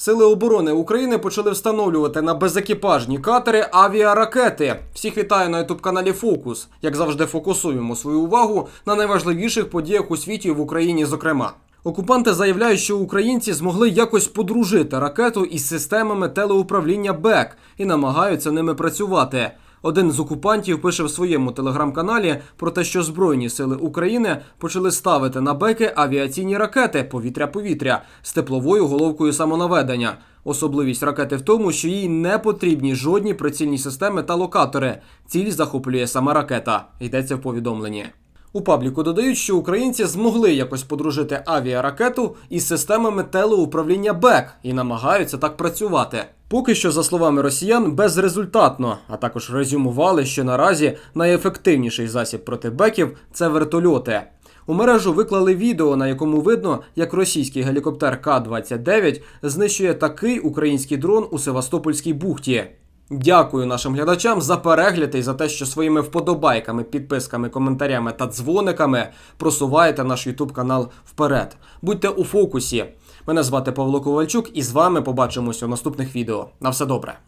Сили оборони України почали встановлювати на безекіпажні катери авіаракети. Всіх вітаю на ютуб каналі Фокус. Як завжди, фокусуємо свою увагу на найважливіших подіях у світі і в Україні, зокрема. Окупанти заявляють, що українці змогли якось подружити ракету із системами телеуправління БЕК і намагаються ними працювати. Один з окупантів пише в своєму телеграм-каналі про те, що Збройні сили України почали ставити на беки авіаційні ракети повітря-повітря з тепловою головкою самонаведення. Особливість ракети в тому, що їй не потрібні жодні прицільні системи та локатори. Ціль захоплює сама ракета. Йдеться в повідомленні. У пабліку додають, що українці змогли якось подружити авіаракету із системами телеуправління БЕК і намагаються так працювати. Поки що, за словами росіян, безрезультатно, а також резюмували, що наразі найефективніший засіб проти беків це вертольоти. У мережу виклали відео, на якому видно, як російський гелікоптер К-29 знищує такий український дрон у Севастопольській бухті. Дякую нашим глядачам за перегляд і за те, що своїми вподобайками, підписками, коментарями та дзвониками просуваєте наш YouTube канал вперед. Будьте у фокусі. Мене звати Павло Ковальчук, і з вами побачимося у наступних відео. На все добре.